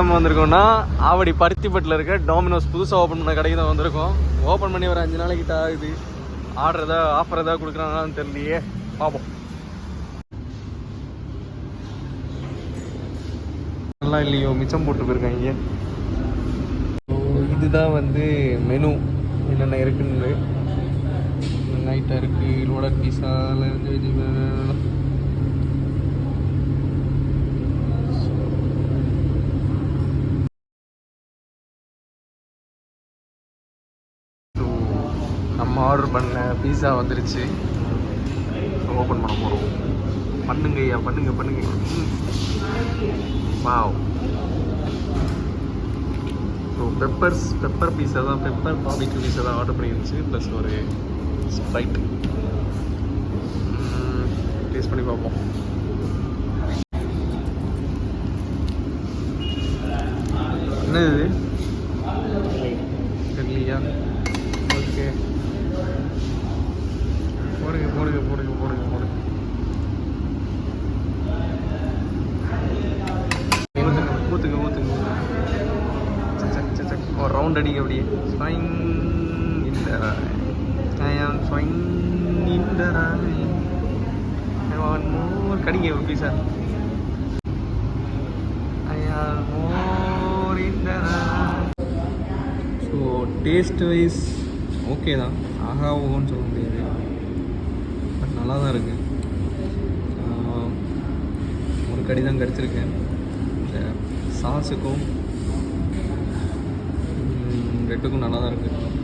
நம்ம வந்திருக்கோம்னா ஆவடி பருத்திப்பட்டில் இருக்க டோமினோஸ் புதுசாக ஓப்பன் பண்ண கடைக்கு தான் வந்திருக்கோம். ஓப்பன் பண்ணி ஒரு அஞ்சு நாளைக்கு ஆகுது. ஆர்டர் ஏதாவது ஆஃபர் ஏதாவது கொடுக்குறாங்களான்னு தெரியலையே. பார்ப்போம் நல்லா இல்லையோ? மிச்சம் போட்டு போயிருக்காங்க. இதுதான் வந்து மெனு என்னென்ன இருக்குன்னு. நைட்டாக இருக்குது லோடர் பீஸாவில் வந்து இது ஸோ நம்ம ஆர்டர் பண்ண பீஸா வந்துருச்சு. ஓப்பன் பண்ண போகிறோம் பண்ணுங்க ஐயா பண்ணுங்க பண்ணுங்க. Wow so peppers pepper pizza தான் பெப்பர் பாபிக்கு பீஸா தான் ஆர்டர் பண்ணியிருந்துச்சு ப்ளஸ் ஒரு ஸ்ப்ரைட் டேஸ்ட் பண்ணி பார்ப்போம். என்னது தெரியலையா? ஒரு ரவுண்ட் அடிங்க அப்படியே. ஸ்வைங் இந்த ஐ ஆம் ஸ்வைங் இந்த ஐ மோர் கடிங்க okay sir I am more இந்த ஸோ டேஸ்ட் வைஸ் ஓகே தான். ஆகா ஓகோன்னு சொல்ல முடியாது. பட் நல்லா தான் இருக்குது ஒரு கடி தான் கடிச்சிருக்கேன். இந்த சாஸுக்கும் ரெட்டுக்கும் நல்லா தான் இருக்குது